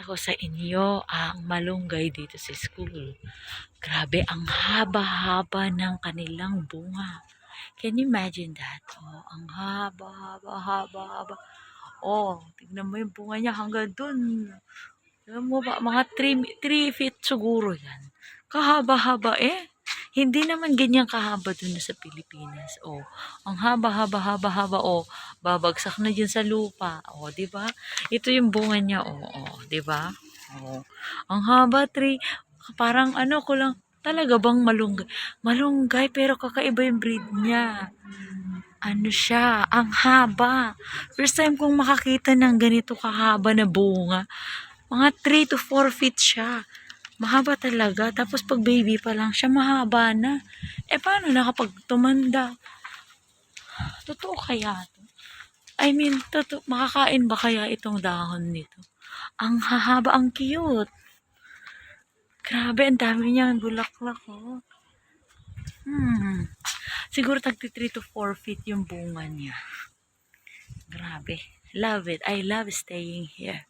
Ipapakita ko sa inyo ang malunggay dito sa school. Grabe, ang haba-haba ng kanilang bunga. Can you imagine that? Oh, ang haba, haba, haba, haba. Oh, tignan mo yung bunga niya hanggang dun. Alam mo ba, mga 3, 3 feet siguro yan. Kahaba-haba eh. Hindi naman ganyan kahaba dun sa Pilipinas. Oh, ang haba-haba-haba-haba. Oh, babagsak na dyan sa lupa. Di ba? Ito yung bunga niya. Oh di ba? Oh, ang haba, tree. Parang ano ko lang, talaga bang malunggay? Malunggay, pero kakaiba yung breed niya. Ano siya, ang haba. First time kong makakita ng ganito kahaba na bunga. Mga 3 to 4 feet siya. Mahaba talaga. Tapos pag baby pa lang siya, mahaba na. Eh paano na kapag tumanda? Totoo kaya to? I mean, totoo, makakain ba kaya itong dahon nito? Ang hahaba, ang cute. Grabe, ang dami niyang bulaklak, oh. Hmm. Siguro tagti 3 to 4 feet yung bunga niya. Grabe. Love it. I love staying here.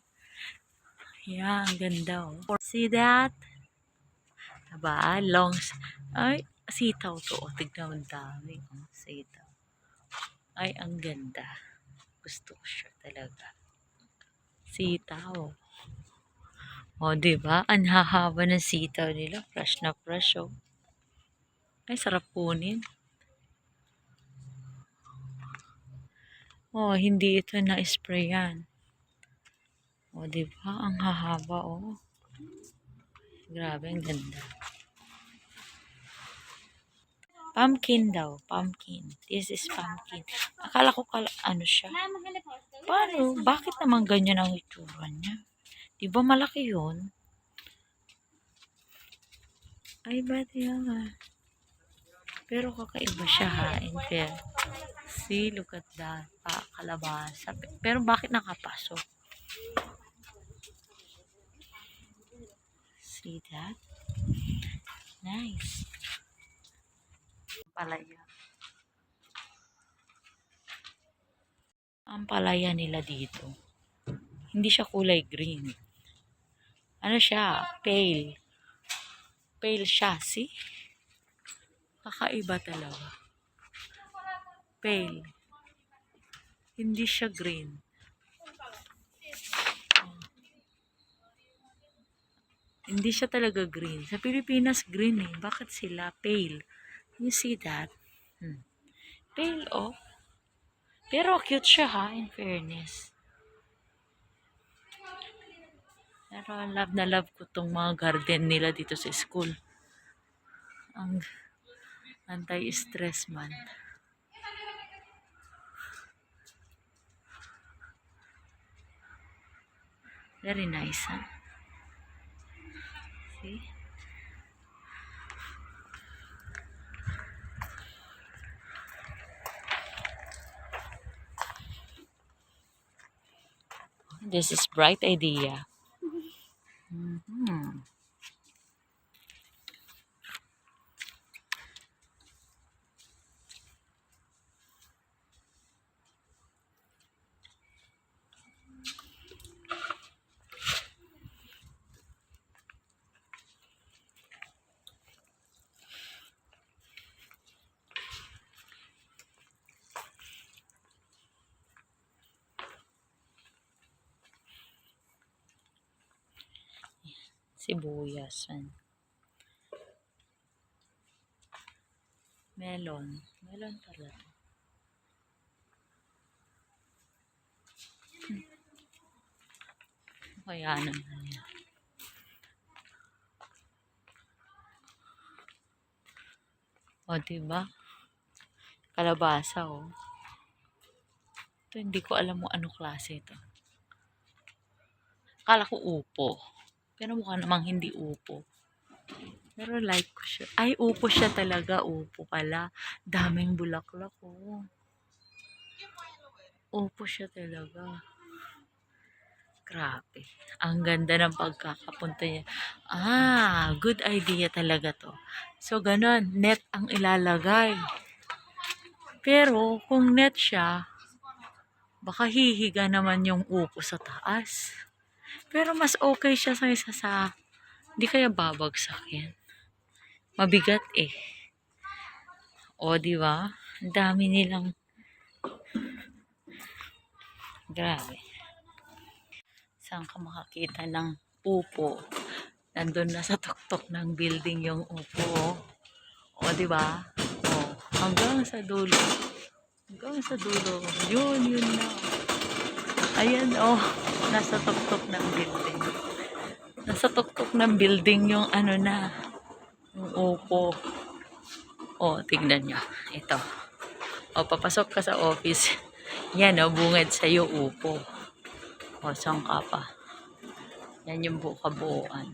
Yeah, ang ganda oh. See that? Aba, long... s- Ay, sitaw to. Oh, tignan ang dami. Oh, sitaw. Ay, ang ganda. Gusto ko siya talaga. Sitaw. Oh, di ba? Ang hahaba ng sitaw nila. Fresh na fresh, oh. Ay, sarap kunin. Oh, hindi ito na-spray yan. Oh, di ba? Ang hahaba, oh. Grabe, ang ganda. Pumpkin daw. Pumpkin. This is pumpkin. Akala ko kala, ano siya. Paano? Bakit naman ganyan ang itsura niya? Di ba malaki yun? Ay, ba't yan? Pero kakaiba siya ha, in fair. See, look at that. Pa, kalabasa. Pero bakit nakapasok? See that? Nice. Palaya. Ang palaya nila dito. Hindi siya kulay green. Ano siya? Pale. Pale siya. See? Kakaiba talaga. Pale. Hindi siya green. Hindi siya talaga green. Sa Pilipinas, green eh. Bakit sila pale? You see that? Hmm. Pale, oh. Pero cute siya ha, in fairness. Pero love na love ko tong mga garden nila dito sa school. Ang anti-stress man. Very nice, huh? This is bright idea. Sibuyas. yan. Melon. Melon pala. to. Hmm. Kaya naman yan. O, diba? Kalabasa, oh. Ito, hindi ko alam mo ano klase ito. Akala ko upo. Pero mukha namang hindi upo. Pero like ko siya. Ay, upo siya talaga. Upo pala. Daming bulaklak, oh. Upo siya talaga. Grabe. Ang ganda ng pagkakapunta niya. Ah, good idea talaga to. So, ganun. Net ang ilalagay. Pero, kung net siya, baka hihiga naman yung upo sa taas. Pero mas okay siya sa isa sa, hindi kaya babagsak yan. Mabigat eh. O, di ba? Dami nilang, grabe. Saan ka makakita ng upo? Nandun na sa tuktok ng building yung upo. O, di ba? O, hanggang sa dulo. Hanggang sa dulo. Yun, yun na. Ayan, oh. Nasa tuktok ng building. Nasa tuktok ng building yung ano na. Yung upo. O, tignan nyo. Ito. O, papasok ka sa office. Yan, o, bungad sa'yo upo. O, saan ka pa? Yan yung bu kabuuan.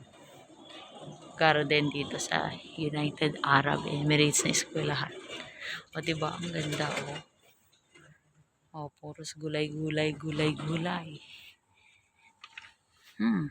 Garden dito sa United Arab Emirates na eskwelahan. O, diba? Ang ganda, o. O, puros gulay, gulay, Hmm.